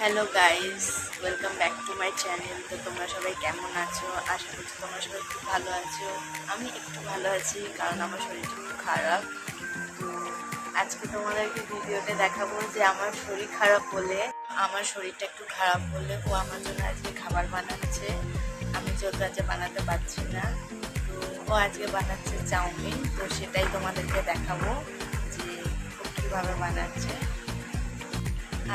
Hello guys welcome back to my channel তো তোমরা সবাই কেমন আছো? আশা করছি তোমরা সবাই খুব ভালো আছো। আমি একটু ভালো আছি, কারণ আমার শরীরটা একটু খারাপ। তো আজকে তোমাদেরকে ভিডিওতে দেখাবো যে আমার শরীর খারাপ বলে, আমার শরীরটা একটু খারাপ বলে ও আমার জন্য আজকে খাবার বানাচ্ছে। আমি যেহেতু আজকে বানাতে পারছি না, তো ও আজকে বানাচ্ছে চাউমিন। তো সেটাই তোমাদেরকে দেখাবো যে ও কীভাবে বানাচ্ছে।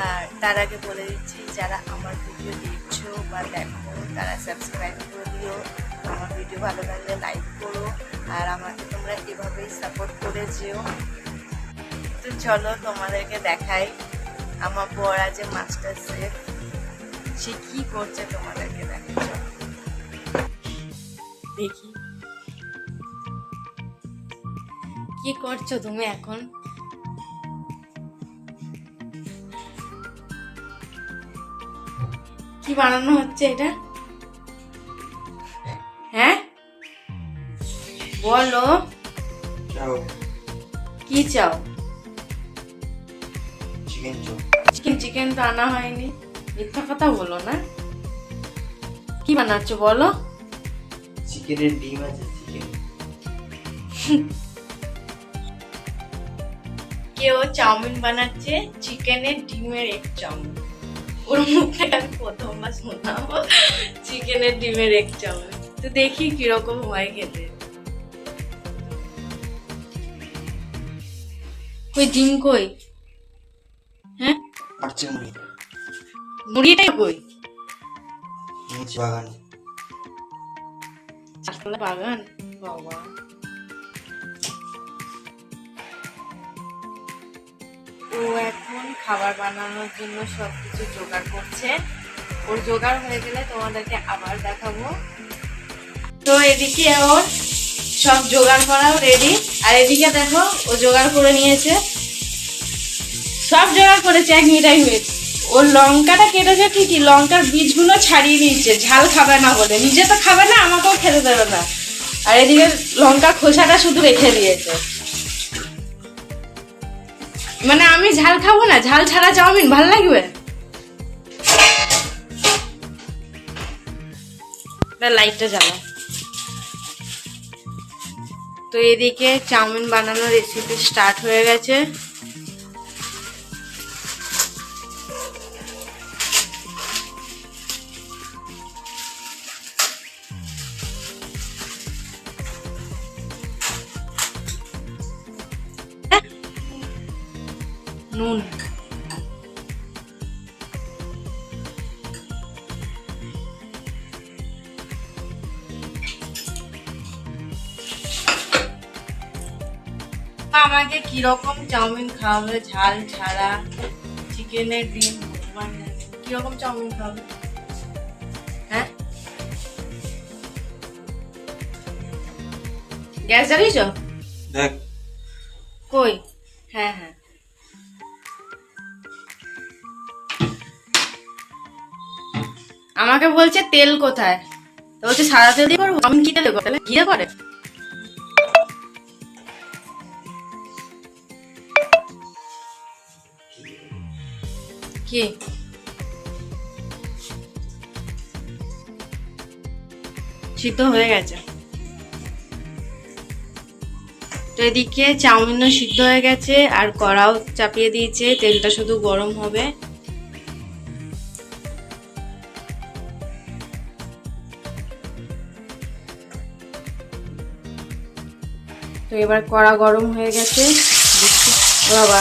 আর তার আগে বলে দিচ্ছি, যারা আমার ভিডিও দেখছ বা দেখো, তারা সাবস্ক্রাইব করে দিও। আমার ভিডিও ভালো লাগলে লাইক করো আর আমাকে তোমরা এভাবেই সাপোর্ট করে যেও। তো চলো তোমাদেরকে দেখাই আমার বর আছে মাস্টার শেফ সে কি করছে তোমাদেরকে দেখাই। দেখি। কি করছ তুমি এখন? কি বানানো হচ্ছে এটা? হ্যাঁ? বলো। কি চাও? চিকেন চাও। চিকেন চিকেন তো আনা হয়নি। মিথ্যা কথা বলো না। কি বানাচ্ছ বলো। চিকেনের ডিম আছে চিকেন। কেউ চাউমিন বানাচ্ছে চিকেনের ডিমের এক চাউমিন। ওর মুখে আমি প্রথমবার শুনলাম চিকেনের ডিমের এক চাউমিন তো দেখি কীরকম হয় খেতে। কই ডিম কই? হ্যাঁ পারছে মুড়ি মুড়িটাই কই বাগানে। বাগান। বাবা। ও এখন খাবার বানানোর জন্য সবকিছু জোগাড় করছে। ওর জোগাড় হয়ে গেলে তোমাদেরকে আবার দেখাবো। তো এদিকে ওর সব জোগাড় করাও রেডি আর এদিকে দেখো, ও জোগাড় করে নিয়েছে। সব জোগাড় করেছে, এক মিটাই মিনিট। ওর লঙ্কাটা কেটেছে ঠিকই, লঙ্কার বীজগুলো ছাড়িয়ে নিয়েছে। ঝাল খাবে না বলে। নিজে তো খাবে না, আমাকেও খেতে দেবে না। আর এদিকে লঙ্কা খোসাটা শুধু রেখে দিয়েছে। মানে আমি ঝাল খাব না, ঝাল ছাড়া চাউমিন ভালো লাগবে? লাইটটা জ্বালা। তো এদিকে চাউমিন বানানোর রেসিপি স্টার্ট হয়ে গেছে। নুন। আমাকে কীরকম চাউমিন খাওয়াবে ঝাল ছাড়া চিকেনের ডিম কীরকম চাউমিন খাওয়াবে হ্যাঁ? গ্যাস জ্বালিয়েছ? দেখ। কই? হ্যাঁ হ্যাঁ। আমাকে বলছে, তেল কোথায়? তো বলছে সাদা তেল দিয়ে করব আমি কি তেল তাহলে ঘিরে করে কি? সিদ্ধ হয়ে গেছে। তো এদিকে চাউমিনও সিদ্ধ হয়ে গেছে, আর কড়াও চাপিয়ে দিয়েছে, তেলটা শুধু গরম হবে। তো এবার কড়া গরম হয়ে গেছে। বাবা।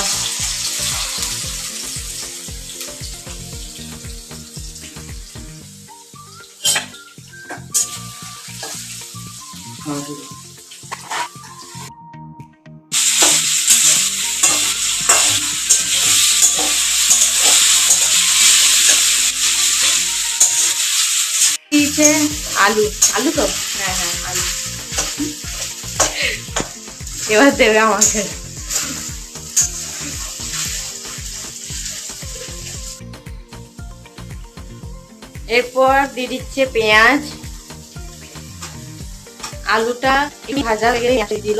আলু। আলু তো? হ্যাঁ হ্যাঁ আলু। এবার দেবে আমাকে। এরপর দিয়ে দিচ্ছে পেঁয়াজ। আলুটা ভাজা হয়ে গেলে দিল।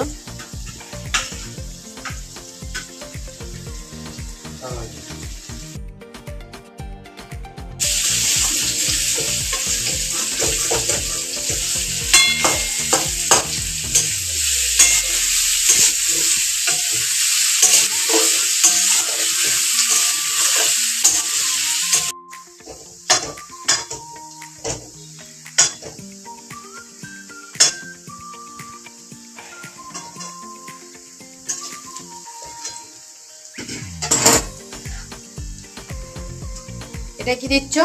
এটা কি দিচ্ছ?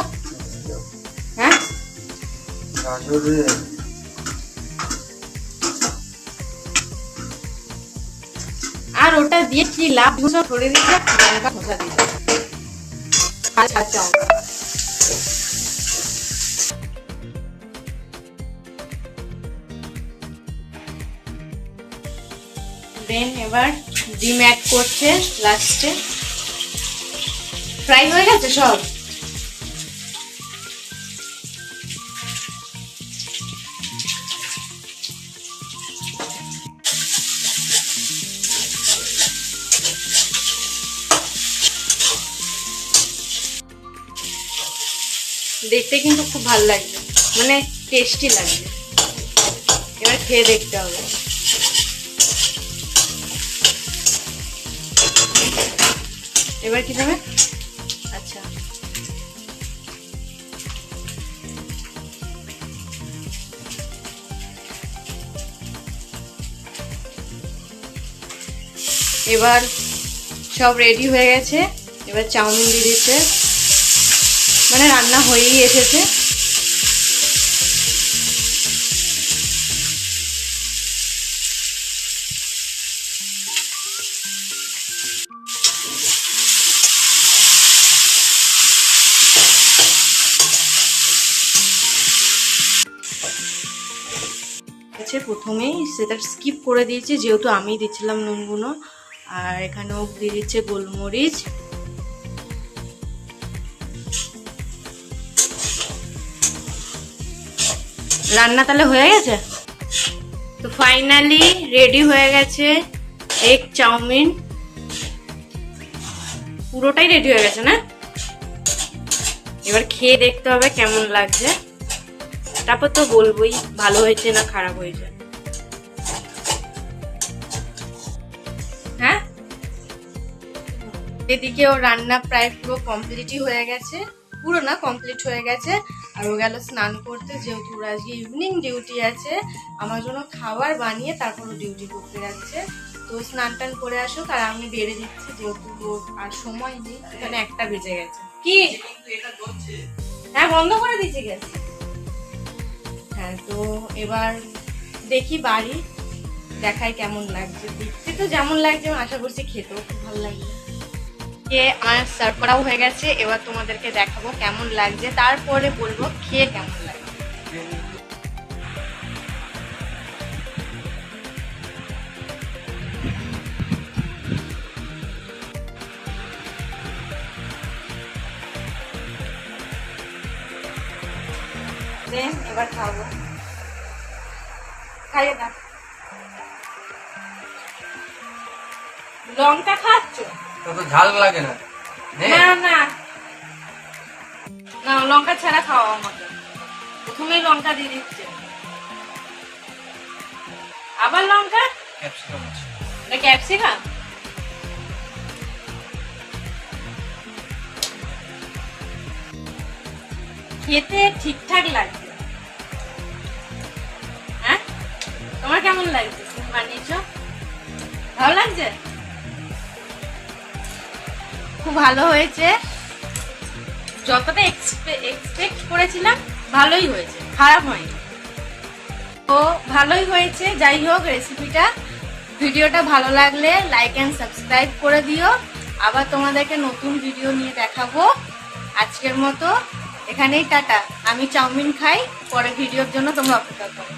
হ্যাঁ? আর ওটা দিয়ে কি লাভ? ঘুষা করে দিচ্ছে লঙ্কা ঘষা দেন এবার ডিম অ্যাড করছে লাস্টে ফ্রাই হয়ে গেছে সব? দেখতে কিন্তু খুব ভালো লাগবে মানে টেস্টি লাগবে এবার খেয়ে দেখতে হবে। এবার কি দেবে আচ্ছা। এবার সব রেডি হয়ে গেছে। এবার চাউমিন দিয়ে দিচ্ছে। মানে রান্না হয়েই এসেছে। আছে প্রথমেই সেটা স্কিপ করে দিয়েছি, যেহেতু আমি দিচ্ছিলাম নুনগুলো আর এখানেও দিয়ে দিচ্ছে গোলমরিচ। রান্না তাহলে হয়ে গেছে? তো ফাইনালি রেডি হয়ে গেছে এগ চাউমিন পুরোটাই রেডি হয়ে গেছে না? এবার খেয়ে দেখতে হবে কেমন লাগছে। তারপর তো বলবোই, ভালো হয়েছে না খারাপ হয়েছে? হ্যাঁ? এদিকে ও রান্না প্রায় পুরো কমপ্লিটই হয়ে গেছে। পুরো না কমপ্লিট হয়ে গেছে। আর ও গেল স্নান করতে, যেহেতু ওর আজকে ইভিনিং ডিউটি আছে, আমার জন্য খাবার বানিয়ে তারপর ডিউটি করতে যাচ্ছে। তো স্নান টান করে আসুক, আর আমি বেড়ে দিচ্ছি যেহেতু আর সময় নেই, এখানে একটা বেজে গেছে। কি? হ্যাঁ বন্ধ করে দিয়েছে গ্যাস। হ্যাঁ তো এবার দেখি বাড়ি দেখায় কেমন লাগছে। দেখতে তো যেমন লাগছে, আশা করছি খেতেও খুব ভালো লাগবে। কে আমার সার্ভ করাও হয়ে গেছে, এবার তোমাদেরকে দেখাবো কেমন লাগছে, তারপরে বলব খেয়ে কেমন এবার খাব। খাইয়ে দাও। লঙ্কা খাচ্ছ? তত ঝাল লাগে না। না। না না। লঙ্কা ছাড়া খাওয়া আমাকে প্রথমেই লঙ্কা দিয়ে দিচ্ছে। আবার লঙ্কা? ক্যাপসিকাম আছে। এটা ক্যাপসিকাম? খেতে ঠিকঠাক লাগছে। হ্যাঁ? তোমার কেমন লাগছে? বানিয়েছো? ভালো লাগছে? খুব ভালো হয়েছে। যতটা এক্সপেক্ট করেছিলাম, ভালোই হয়েছে, খারাপ হয়নি। তো ভালোই হয়েছে, যাই হোক রেসিপিটা ভিডিওটা ভালো লাগলে লাইক অ্যান্ড সাবস্ক্রাইব করে দিও। আবার তোমাদেরকে নতুন ভিডিও নিয়ে দেখাবো। আজকের মতো এখানেই টাটা। আমি চাউমিন খাই পরে ভিডিওর জন্য তোমরা অপেক্ষা করো।